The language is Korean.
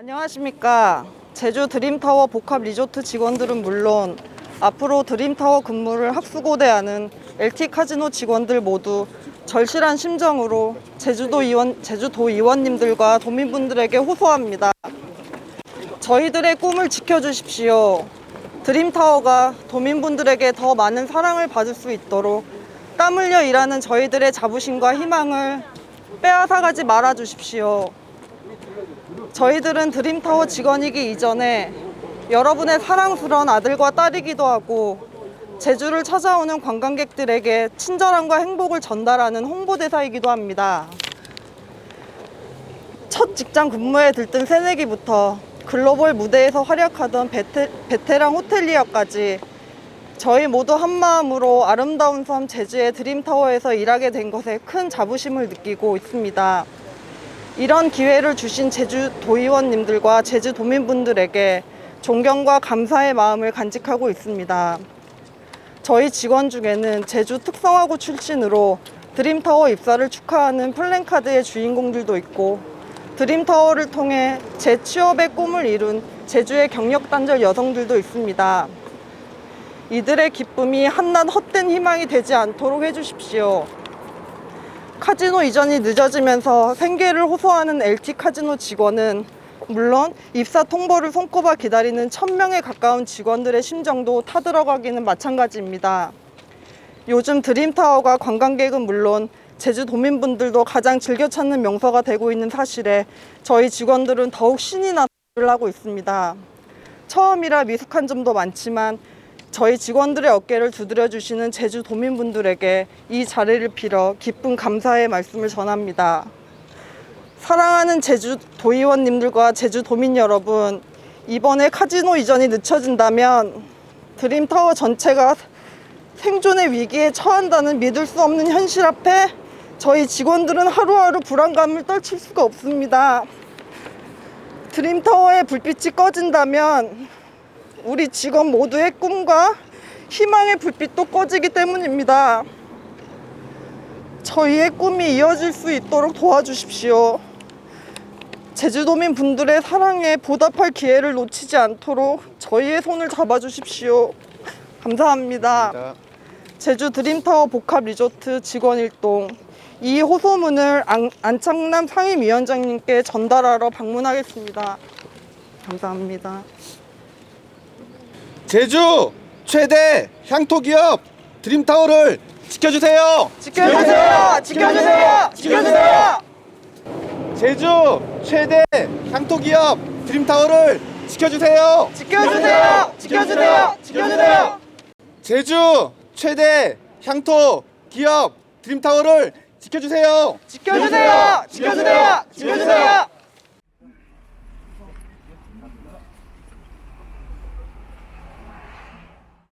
안녕하십니까. 제주 드림타워 복합 리조트 직원들은 물론 앞으로 드림타워 근무를 학수고대하는 LT 카지노 직원들 모두 절실한 심정으로 제주도 의원, 제주도 의원님들과 도민분들에게 호소합니다. 저희들의 꿈을 지켜주십시오. 드림타워가 도민분들에게 더 많은 사랑을 받을 수 있도록 땀 흘려 일하는 저희들의 자부심과 희망을 빼앗아가지 말아 주십시오. 저희들은 드림타워 직원이기 이전에 여러분의 사랑스러운 아들과 딸이기도 하고 제주를 찾아오는 관광객들에게 친절함과 행복을 전달하는 홍보대사이기도 합니다. 첫 직장 근무에 들뜬 새내기부터 글로벌 무대에서 활약하던 베테, 베테랑 호텔리어까지 저희 모두 한마음으로 아름다운 섬 제주의 드림타워에서 일하게 된 것에 큰 자부심을 느끼고 있습니다. 이런 기회를 주신 제주 도의원님들과 제주 도민분들에게 존경과 감사의 마음을 간직하고 있습니다. 저희 직원 중에는 제주 특성화고 출신으로 드림타워 입사를 축하하는 플랜카드의 주인공들도 있고 드림타워를 통해 재취업의 꿈을 이룬 제주의 경력단절 여성들도 있습니다. 이들의 기쁨이 한낱 헛된 희망이 되지 않도록 해주십시오. 카지노 이전이 늦어지면서 생계를 호소하는 LT 카지노 직원은 물론 입사 통보를 손꼽아 기다리는 1000명에 가까운 직원들의 심정도 타들어가기는 마찬가지입니다. 요즘 드림타워가 관광객은 물론 제주 도민분들도 가장 즐겨 찾는 명소가 되고 있는 사실에 저희 직원들은 더욱 신이 나를 하고 있습니다. 처음이라 미숙한 점도 많지만 저희 직원들의 어깨를 두드려 주시는 제주 도민분들에게 이 자리를 빌어 기쁜 감사의 말씀을 전합니다. 사랑하는 제주 도의원님들과 제주 도민 여러분, 이번에 카지노 이전이 늦춰진다면 드림타워 전체가 생존의 위기에 처한다는 믿을 수 없는 현실 앞에 저희 직원들은 하루하루 불안감을 떨칠 수가 없습니다. 드림타워의 불빛이 꺼진다면 우리 직원 모두의 꿈과 희망의 불빛도 꺼지기 때문입니다. 저희의 꿈이 이어질 수 있도록 도와주십시오. 제주도민 분들의 사랑에 보답할 기회를 놓치지 않도록 저희의 손을 잡아주십시오. 감사합니다. 제주 드림타워 복합 리조트 직원 일동 이 호소문을 안, 안창남 상임위원장님께 전달하러 방문하겠습니다. 감사합니다. 제주 최대 향토 기업 드림타워를 지켜주세요. 지켜주세요! 지켜주세요! 지켜주세요! 제주 최대 향토 기업 드림타워를 지켜주세요. 지켜주세요! 지켜주세요! 지켜주세요! 제주 최대 향토 기업 드림타워를 지켜주세요. 지켜주세요! 지켜주세요! 지켜주세요!